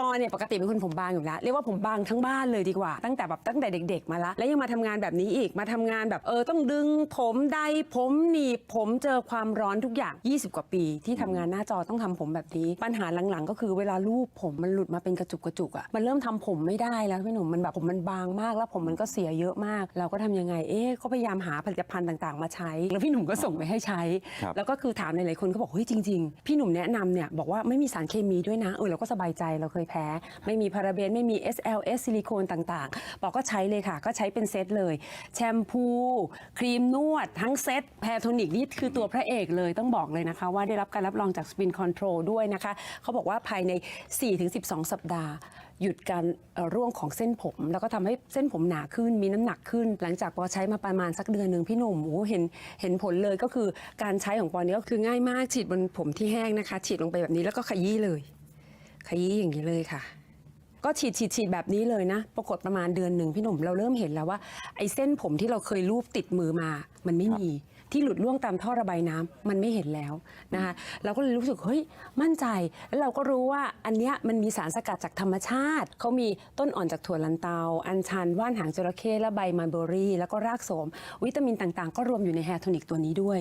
ปอเนี่ยปกติเป็นคนผมบางอยู่แล้วเรียกว่าผมบางทั้งบ้านเลยดีกว่า ตั้งแต่แบบตั้งแต่เด็ก ๆ มาละแล้วยังมาทำงานแบบนี้อีกมาทำงานแบบเออต้องดึงผมใดผมหนีบผมเจอความร้อนทุกอย่าง 20 กว่าปี ที่ทำงานหน้าจอต้องทำผมแบบนี้ ปัญหาหลังๆ ก็คือเวลาลูบผมมันหลุดมาเป็นกระจุกกระจุกอะมันเริ่มทำผมไม่ได้แล้วพี่หนุ่มมันแบบผมมันบางมากแล้วผมมันก็เสียเยอะมาก เราก็ทำยังไงเอ๊ะก็พยายามหาผลิตภัณฑ์ต่างๆ มาใช้ แล้วพี่หนุ่มก็ส่งไปให้ใช้ ครับ แล้วก็คือถามหลายๆคนก็บอกเฮ้ยจริง ๆ พี่หนุ่มแนะนำเนี่ยบอกว่าไม่มีสารเคมีด้วยนะเออเราก็สบายใจเราเคยแพ้ ไม่มีพาราเบนไม่มี SLS ซิลิโคนต่างๆบอก็ใช้เลยค่ะ ก็ใช้เป็นเซตเลย แชมพู ครีมนวด ทั้งเซตแพรโทนิกนี่คือตัวพระเอกเลยต้องบอกเลยนะคะ ว่าได้รับการรับรองจาก Spin Control ด้วยนะคะเขาบอกว่าภายใน 4-12 สัปดาห์หยุดการร่วงของเส้นผม แล้วก็ทำให้เส้นผมหนาขึ้นมีน้ำหนักขึ้น หลังจากปอใช้มาประมาณสักเดือนหนึ่งพี่หนุ่มโอ้เห็นเห็นผลเลยก็คือการใช้ของปอเนี้ก็คือง่ายมากฉีดบนผมที่แห้งนะคะ ฉีดลงไปแบบนี้แล้วก็ขยี้เลย ขยี้อย่างนี้เลยค่ะ ก็ฉีดฉีดฉีดแบบนี้เลยนะ ปรากฏประมาณเดือนหนึ่งพี่หนุ่มเราเริ่มเห็นแล้วว่าไอ้เส้นผมที่เราเคยรูปติดมือมา มันไม่มีที่หลุดล่วงตามท่อระบายน้ำมันไม่เห็นแล้วนะคะเราก็เลยรู้สึกเฮ้ยมั่นใจ แล้วเราก็รู้ว่าอันเนี้ยมันมีสารสกัดจากธรรมชาติ เขามีต้นอ่อนจากถั่วลันเตา อัญชัน ว่านหางจระเข้และใบมันเบอรี่ แล้วก็รากโสม วิตามินต่างๆ ก็รวมอยู่ในแฮร์โทนิกตัวนี้ด้วย